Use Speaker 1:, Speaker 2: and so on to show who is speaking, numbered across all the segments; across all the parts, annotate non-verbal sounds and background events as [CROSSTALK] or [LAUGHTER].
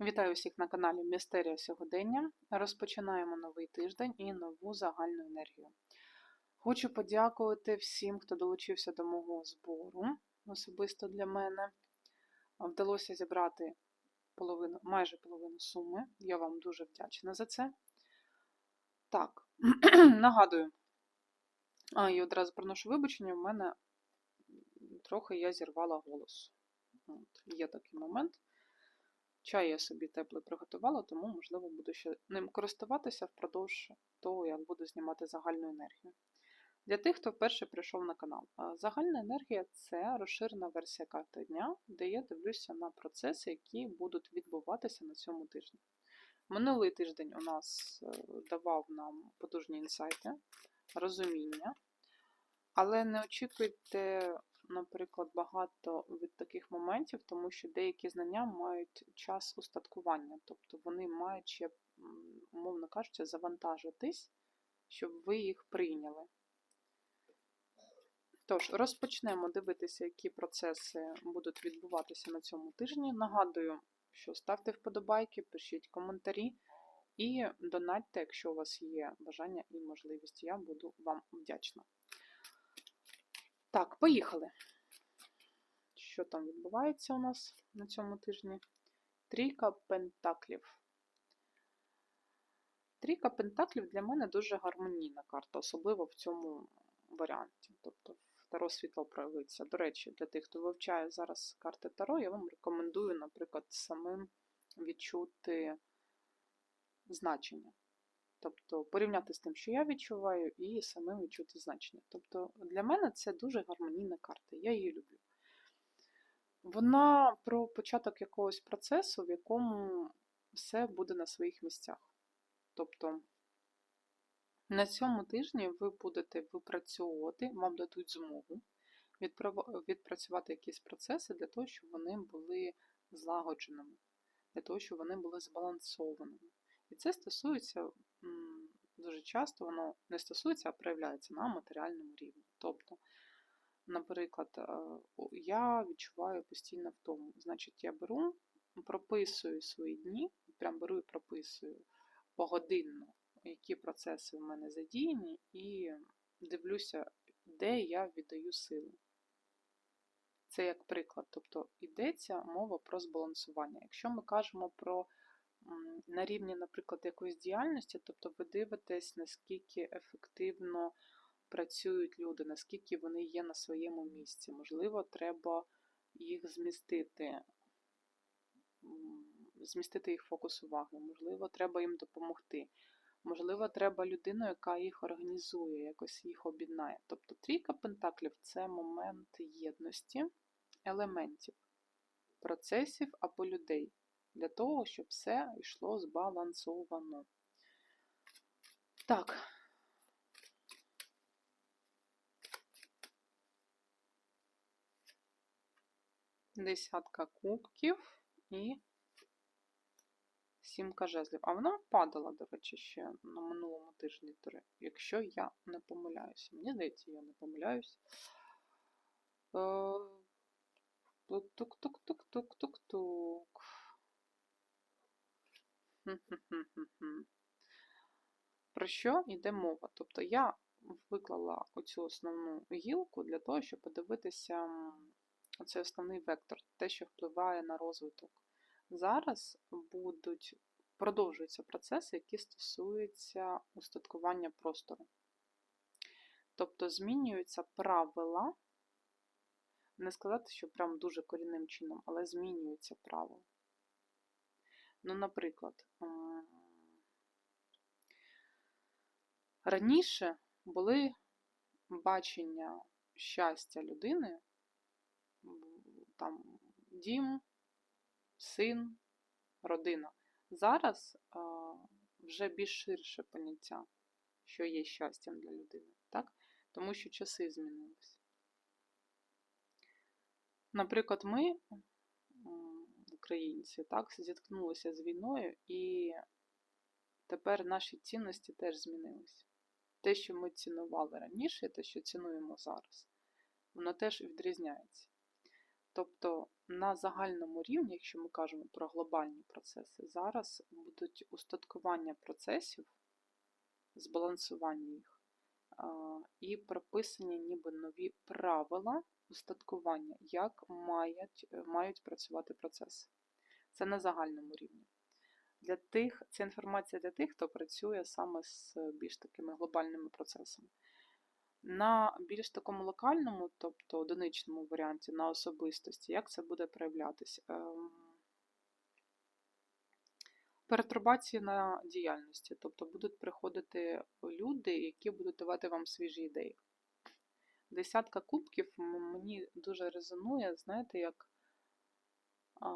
Speaker 1: Вітаю всіх на каналі Містерія Сьогодення. Розпочинаємо новий тиждень і нову загальну енергію. Хочу подякувати всім, хто долучився до мого збору, особисто для мене. Вдалося зібрати половину, майже половину суми. Я вам дуже вдячна за це. Так, [CLEARS THROAT] нагадую, а, і одразу приношу вибачення, в мене трохи я зірвала голос. От, Є такий момент. Чай я собі теплий приготувала, тому, можливо, буду ще ним користуватися впродовж того, як буду знімати загальну енергію. Для тих, хто вперше прийшов на канал. Загальна енергія це розширена версія карти дня, де я дивлюся на процеси, які будуть відбуватися на цьому тижні. Минулий тиждень у нас е, давав нам потужні інсайти, розуміння, але не очікуйте наприклад, багато від таких моментів, тому що деякі знання мають час устаткування, тобто вони мають ще, умовно кажучи, завантажитись, щоб ви їх прийняли. Тож, розпочнемо дивитися, які процеси будуть відбуватися на цьому тижні. Нагадую, що ставте вподобайки, пишіть коментарі і донатьте, якщо у вас є бажання і можливість. Я буду вам вдячна. Так, поїхали. Що там відбувається у нас на цьому тижні? Трійка пентаклів. Трійка пентаклів для мене дуже гармонійна карта, особливо в цьому варіанті. Тобто Таро світло проявиться. До речі, для тих, хто вивчає зараз карти Таро, я вам рекомендую, наприклад, самим відчути значення. Тобто порівняти з тим, що я відчуваю, і самим відчути значення. Тобто для мене це дуже гармонійна карта, я її люблю. Вона про початок якогось процесу, в якому все буде на своїх місцях. Тобто на цьому тижні ви будете випрацьовувати, вам дадуть змогу відпрацювати якісь процеси для того, щоб вони були злагодженими, для того, щоб вони були збалансованими. І це стосується дуже часто, воно не стосується, а проявляється на матеріальному рівні. Тобто, наприклад, е, я відчуваю постійно втому. Значить, я беру, прописую свої дні, прям беру і прописую погодинно, які процеси в мене задіяні, і дивлюся, де я віддаю сили. Це як приклад, тобто йдеться мова про збалансування. Якщо ми кажемо про на рівні, наприклад, якоїсь діяльності, тобто ви дивитесь, наскільки ефективно працюють люди, наскільки вони є на своєму місці. Можливо, треба їх змістити, змістити їх фокус уваги, можливо, треба їм допомогти. Можливо, треба людину, яка їх організує, якось їх об'єднає. Тобто трійка пентаклів це момент єдності елементів, процесів або людей для того, щоб все йшло збалансовано. Так. Десятка кубків і сімка жезлів. А вона падала, до речі, ще на минулому тижні, якщо я не помиляюся. Мені здається, я не помиляюсь. Тук-тук-тук-тук-тук-тук. Про що йде мова? Тобто я виклала оцю основну гілку для того, щоб подивитися цей основний вектор, те, що впливає на розвиток. Зараз будуть продовжуються процеси, які стосуються устаткування простору. Тобто змінюються правила, не сказати, що прям дуже корінним чином, але змінюються правила. Ну, наприклад, раніше були бачення щастя людини, там дім, син, родина. Зараз вже більш ширше поняття, що є щастям для людини, так? тому що часи змінилися. Наприклад, ми українці, так, зіткнулися з війною, і тепер наші цінності теж змінилися. Те, що ми цінували раніше, те, що цінуємо зараз, воно теж відрізняється. Тобто на загальному рівні, якщо ми кажемо про глобальні процеси, зараз будуть устаткування процесів, збалансування їх, і прописані ніби нові правила устаткування, як мають, мають працювати процеси. Це на загальному рівні. Для тих, Це інформація для тих, хто працює саме з більш такими глобальними процесами. На більш такому локальному, тобто одиничному варіанті, на особистості, як це буде проявлятися? Пертурбації на діяльності, тобто будуть приходити люди, які будуть давати вам свіжі ідеї. Десятка кубків мені дуже резонує, знаєте, як а,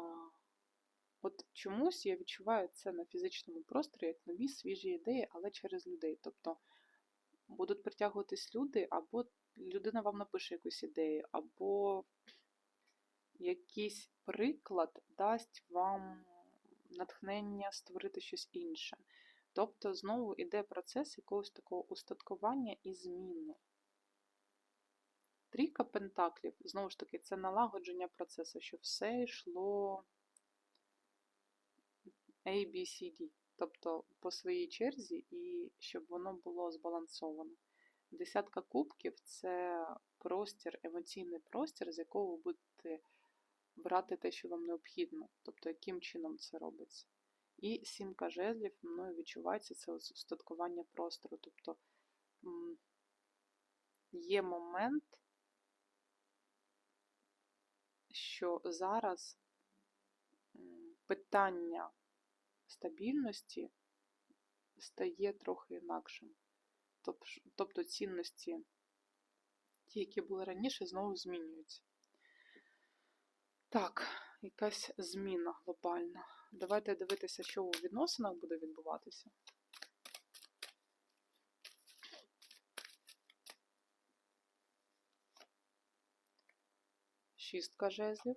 Speaker 1: от чомусь я відчуваю це на фізичному просторі як нові свіжі ідеї, але через людей. Тобто будуть притягуватись люди, або людина вам напише якусь ідею, або якийсь приклад дасть вам натхнення створити щось інше. Тобто, знову йде процес якогось такого устаткування і зміни. Трійка пентаклів, знову ж таки, це налагодження процесу, щоб все йшло A, B, C, D тобто по своїй черзі, і щоб воно було збалансовано. Десятка кубків це простір, емоційний простір, з якого ви будете брати те, що вам необхідно, тобто яким чином це робиться. І сімка жезлів мною відчувається це устаткування простору. Тобто є момент, що зараз питання стабільності стає трохи інакшим. Тобто цінності, ті, які були раніше, знову змінюються. Так, якась зміна глобальна. Давайте дивитися, що у відносинах буде відбуватися. Шістка жезлів.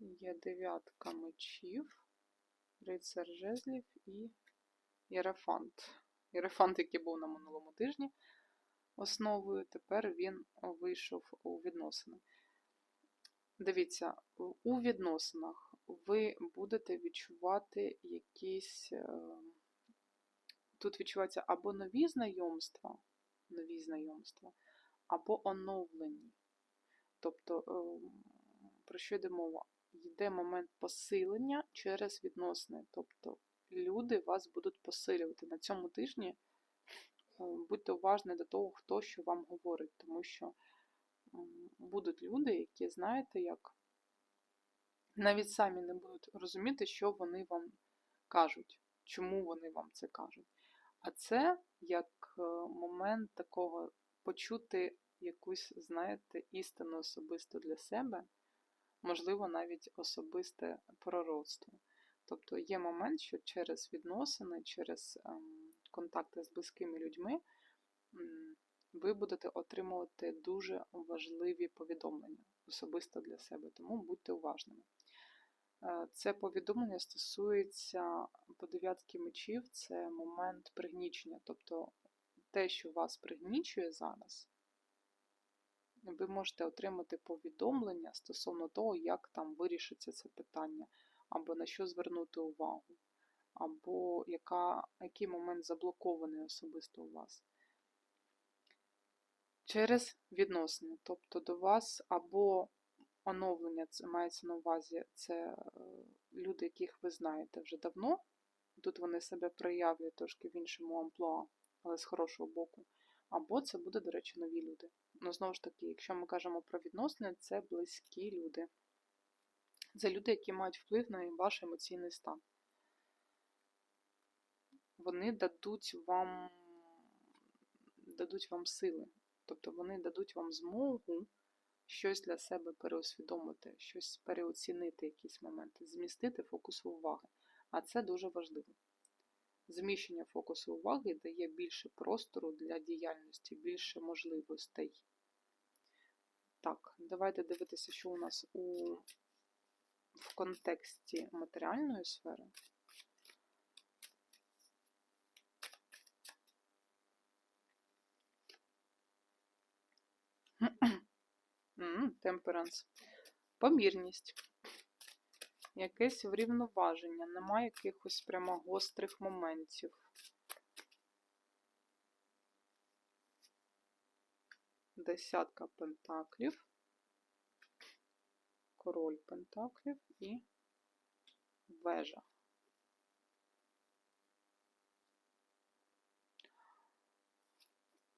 Speaker 1: є дев'ятка мечів, рицар жезлів і єрафант. Єрафант, який був на минулому тижні основою, тепер він вийшов у відносини. Дивіться, у відносинах ви будете відчувати якісь. Е, тут відчуваються або нові знайомства, нові знайомства, або оновлені. Тобто, ем, про що йде мова? йде момент посилення через відносини. Тобто люди вас будуть посилювати. На цьому тижні е, будьте уважні до того, хто що вам говорить, тому що будуть люди, які, знаєте, як навіть самі не будуть розуміти, що вони вам кажуть, чому вони вам це кажуть. А це як е, момент такого почути якусь, знаєте, істину особисто для себе можливо, навіть особисте пророцтво. Тобто є момент, що через відносини, через ем, контакти з близькими людьми ви будете отримувати дуже важливі повідомлення особисто для себе, тому будьте уважними. Е, це повідомлення стосується по дев'ятки мечів, це момент пригнічення. Тобто те, що вас пригнічує зараз, ви можете отримати повідомлення стосовно того, як там вирішиться це питання, або на що звернути увагу, або яка, який момент заблокований особисто у вас. Через відносини. Тобто до вас або оновлення це мається на увазі, це е, люди, яких ви знаєте вже давно. Тут вони себе проявлюють трошки в іншому амплуа, але з хорошого боку. Або це буде, до речі, нові люди. Ну, знову ж таки, якщо ми кажемо про відносини, це близькі люди. Це люди, які мають вплив на ваш емоційний стан. Вони дадуть вам дадуть вам сили. Тобто вони дадуть вам змогу щось для себе переосвідомити, щось переоцінити якісь моменти, змістити фокус уваги. А це дуже важливо. Зміщення фокусу уваги дає більше простору для діяльності, більше можливостей. Так, давайте дивитися, що у нас у, в контексті матеріальної сфери. [CLEARS THROAT] Темперанс. Помірність. Якесь врівноваження, немає якихось прямо гострих моментів. Десятка пентаклів король пентаклів і вежа.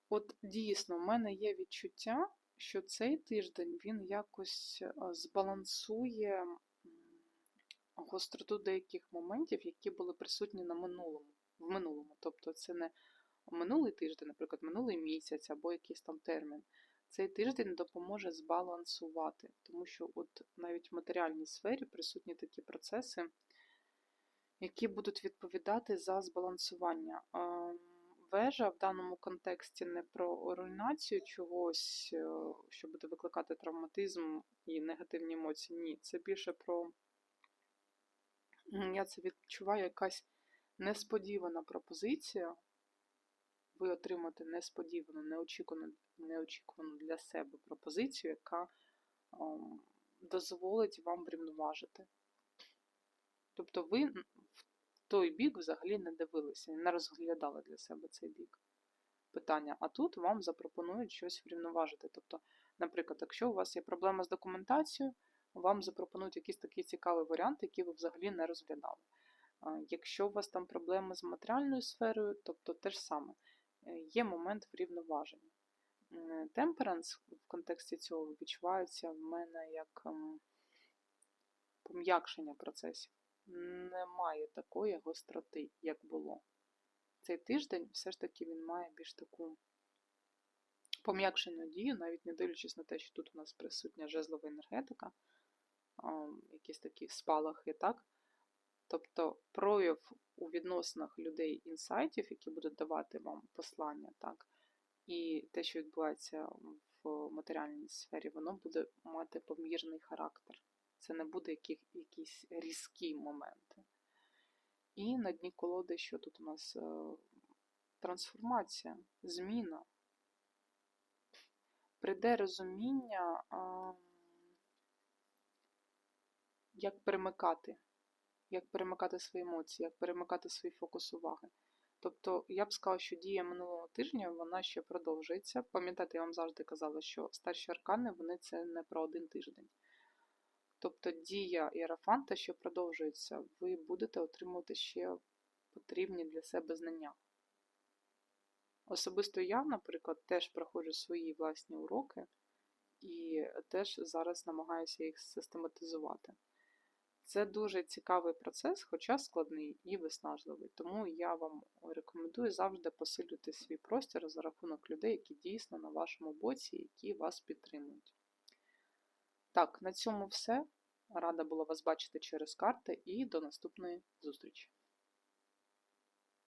Speaker 1: От дійсно, в мене є відчуття, що цей тиждень він якось е, збалансує гостроту деяких моментів, які були присутні на минулому, в минулому. Тобто це не минулий тиждень, наприклад, минулий місяць або якийсь там термін. Цей тиждень допоможе збалансувати, тому що от навіть в матеріальній сфері присутні такі процеси, які будуть відповідати за збалансування. Ем, вежа в даному контексті не про руйнацію чогось, е, що буде викликати травматизм і негативні емоції. Ні, це більше про я це відчуваю якась несподівана пропозиція. Ви отримаєте несподівану, неочікувану, неочікувану для себе пропозицію, яка о, дозволить вам врівноважити. Тобто ви в той бік взагалі не дивилися, не розглядали для себе цей бік питання. А тут вам запропонують щось врівноважити. Тобто, наприклад, якщо у вас є проблема з документацією, вам запропонують якийсь такий цікавий варіант, який ви взагалі не розглядали. Якщо у вас там проблеми з матеріальною сферою, тобто те ж саме, е, є момент врівноваження. Темперанс в контексті цього відчувається в мене як ем, пом'якшення процесів. Немає такої гостроти, як було. Цей тиждень все ж таки він має більш таку пом'якшену дію, навіть не дивлячись на те, що тут у нас присутня жезлова енергетика якісь такі спалахи, так? Тобто прояв у відносинах людей інсайтів, які будуть давати вам послання, так? І те, що відбувається в матеріальній сфері, воно буде мати помірний характер. Це не буде яких, якісь різкі моменти. І на дні колоди, що тут у нас е, трансформація, зміна. Прийде розуміння як перемикати, як перемикати свої емоції, як перемикати свій фокус уваги. Тобто, я б сказала, що дія минулого тижня вона ще продовжується. Пам'ятаєте, я вам завжди казала, що старші аркани вони це не про один тиждень. Тобто дія іерафанта, що продовжується, ви будете отримувати ще потрібні для себе знання. Особисто я, наприклад, теж проходжу свої власні уроки і теж зараз намагаюся їх систематизувати. Це дуже цікавий процес, хоча складний і виснажливий. Тому я вам рекомендую завжди посилювати свій простір за рахунок людей, які дійсно на вашому боці, які вас підтримують. Так, на цьому все. Рада була вас бачити через карти і до наступної зустрічі!